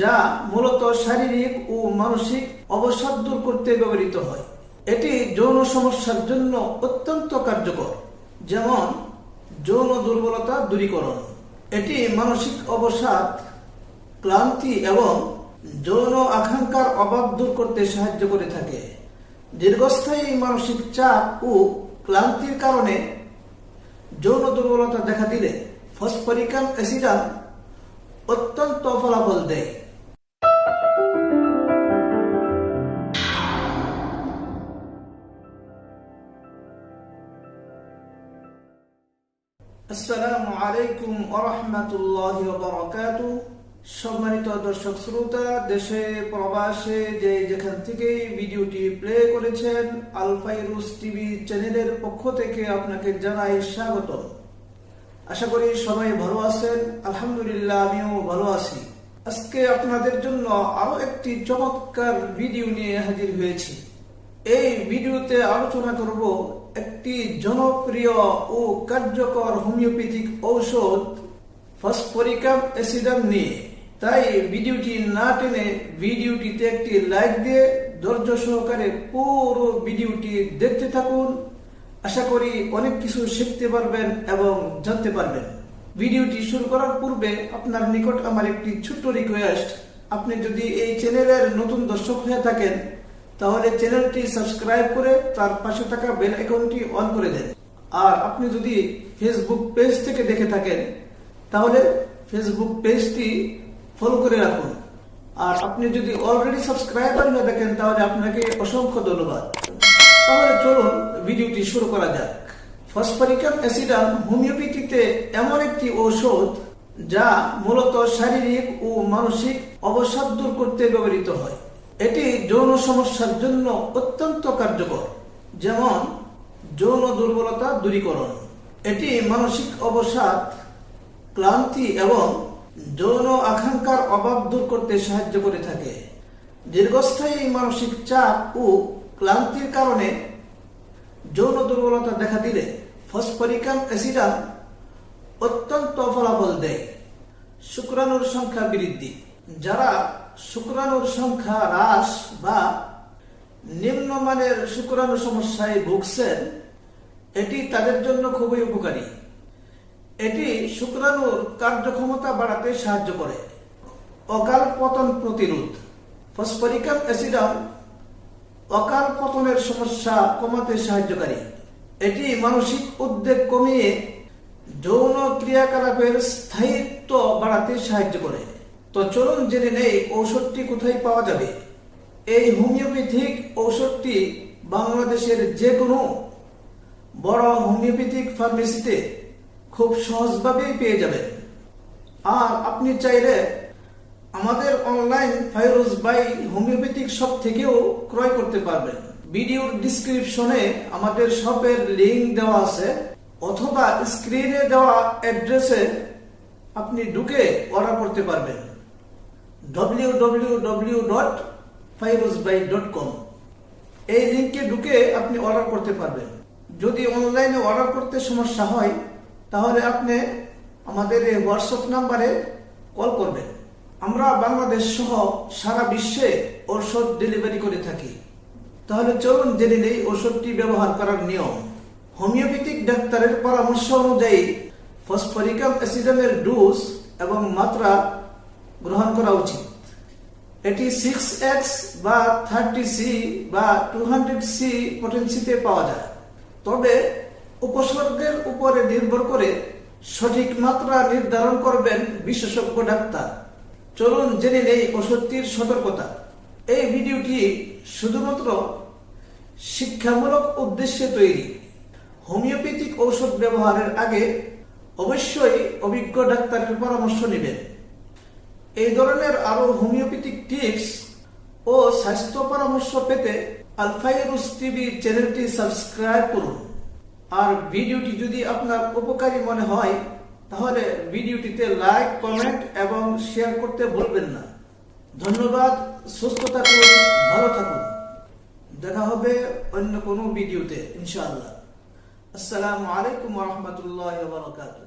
যা মূলত শারীরিক ও মানসিক অবসাদ দূর করতে ব্যবহৃত হয়। এটি যৌন সমস্যার জন্য অত্যন্ত কার্যকর, যেমন যৌন দুর্বলতা দূরীকরণ। এটি মানসিক অবসাদ, ক্লান্তি এবং যৌন আকাঙ্ক্ষার অভাব দূর করতে সাহায্য করে থাকে। দীর্ঘস্থায়ী মানসিক চাপ ও ক্লান্তির কারণে যৌন দুর্বলতা দেখা দিলে ফসফরিকাম অ্যাসিডাম অত্যন্ত ফলাফল দেয়। আসসালামু আলাইকুম ওরহমতুল্লাহ বারাকাত। সম্মানিত দর্শক শ্রোতা, দেশে প্রবাসে যে যেখান থেকে ভিডিওটি প্লে করেছেন আলফাইরুস টিভি চ্যানেলের পক্ষ থেকে আপনাকে জানাই স্বাগত আশা করি সবাই ভালো আছেন। আলহামদুলিল্লাহ, আমিও ভালো আছি। আজকে আপনাদের জন্য আরও একটি চমৎকার ভিডিও নিয়ে হাজির হয়েছি। এই ভিডিওতে আলোচনা করব একটি জনপ্রিয় ও কার্যকর হোমিওপ্যাথিক ঔষধ, ফসফরিকাম অ্যাসিডাম নিয়ে। তাই ভিডিওটি না টেনে ভিডিওটিতে একটি লাইক দিয়ে ধৈর্য সহকারে পুরো ভিডিওটি দেখতে থাকুন। আশা করি অনেক কিছু শিখতে পারবেন এবং জানতে পারবেন। ভিডিওটি শুরু করার পূর্বে আপনার নিকট আমার একটি ছোট্ট রিকোয়েস্ট আপনি যদি এই চ্যানেলের নতুন দর্শক হয়ে থাকেন, তাহলে চ্যানেলটি সাবস্ক্রাইব করে তার পাশে থাকা বেল আইকনটি অন করে দেন। আর আপনি যদি ফেসবুক পেজ থেকে দেখে থাকেন, তাহলে ফেসবুক পেজটি ফলো করে রাখুন। আর আপনি যদি অলরেডি সাবস্ক্রাইবার হয়ে থাকেন, তাহলে আপনাকে অসংখ্য ধন্যবাদ। তাহলে চলুন ভিডিওটি শুরু করা যাক। ফসফরিকাম অ্যাসিডাম হোমিওপ্যাথিতে এমন একটি ঔষধ যা মূলত শারীরিক ও মানসিক অবসাদ দূর করতে ব্যবহৃত হয়। এটি যৌন সমস্যার জন্য অত্যন্ত কার্যকর, যেমন যৌন দুর্বলতা দূরীকরণ। এটি মানসিক অবসাদ, ক্লান্তি এবং যৌন আকাঙ্ক্ষার অভাব দূর করতে সাহায্য করে থাকে। দীর্ঘস্থায়ী মানসিক চাপ ও ক্লান্তির কারণে যৌন দুর্বলতা দেখা দিলে ফসফরিকাম অ্যাসিডাম অত্যন্ত ফলাফল দেয়। শুক্রাণুর সংখ্যা বৃদ্ধি। যারা শুক্রাণুর সংখ্যা হ্রাস বা নিম্নমানের শুক্রাণু সমস্যায় ভুগছেন, এটি তাদের জন্য খুবই উপকারী। এটি শুক্রাণুর কার্যক্ষমতা বাড়াতে সাহায্য করে। অকাল পতন প্রতিরোধ। ফসফরিকাম অ্যাসিডাম অকাল পতনের সমস্যা কমাতে সাহায্যকারী এটি মানসিক উদ্বেগ কমিয়ে যৌন ক্রিয়াকলাপের স্থায়িত্ব বাড়াতে সাহায্য করে। তো চলুন জেনে নেই ঔষধটি কোথায় পাওয়া যাবে। এই হোমিওপ্যাথিক ঔষধটি বাংলাদেশের যে কোনো বড় হোমিওপ্যাথিক ফার্মেসিতে খুব সহজভাবেই পেয়ে যাবেন। আর আপনি চাইলে আমাদের online Firoz by homeopathic shop থেকেও ক্রয় করতে পারবেন। ভিডিওর ডিসক্রিপশনে আমাদের শপের লিংক দেওয়া আছে, অথবা স্ক্রিনে দেওয়া অ্যাড্রেসে আপনি ঢুকে অর্ডার করতে পারবেন। www.fairozbai.com এই লিংকে ঢুকে আপনি অর্ডার করতে পারবেন। যদি অনলাইনে অর্ডার করতে সমস্যা হয়, তাহলে আপনি আমাদের এই হোয়াটসঅ্যাপ নাম্বারে কল করবেন। আমরা বাংলাদেশ সহ সারা বিশ্বে ঔষধ ডেলিভারি করে থাকি। তাহলে চলুন জেনে নেই ওষুধটি ব্যবহার করার নিয়ম। হোমিওপ্যাথিক ডাক্তারের পরামর্শ অনুযায়ী ফসফরিকাম অ্যাসিডামের ডোজ এবং মাত্রা গ্রহণ করা উচিত। এটি সিক্স এক্স বা থার্টি সি বা টু হান্ড্রেড সি পটেন্সিতে পাওয়া যায়। তবে উপসর্গের উপরে নির্ভর করে সঠিক মাত্রা নির্ধারণ করবেন বিশেষজ্ঞ ডাক্তার। চলুন জেনে নেই ওষুধটির সতর্কতা। এই ভিডিওটি শুধুমাত্র শিক্ষামূলক উদ্দেশ্যে তৈরি। হোমিওপ্যাথিক ঔষধ ব্যবহারের আগে অবশ্যই অভিজ্ঞ ডাক্তারের পরামর্শ নেবেন। এই ধরনের আরও হোমিওপ্যাথিক টিপস ও স্বাস্থ্য পরামর্শ পেতে আলফাইরুস টিভি চ্যানেলটি সাবস্ক্রাইব করুন। আর ভিডিওটি যদি আপনার উপকারী মনে হয় তাহলে ভিডিওটিতে লাইক, কমেন্ট এবং শেয়ার করতে ভুলবেন না। ধন্যবাদ, সুস্থ থাকুন, ভালো থাকুন। দেখা হবে অন্য কোনো ভিডিওতে, ইনশাআল্লাহ। আসসালামু আলাইকুম রহমতুল্লাহ বারকাতুহ।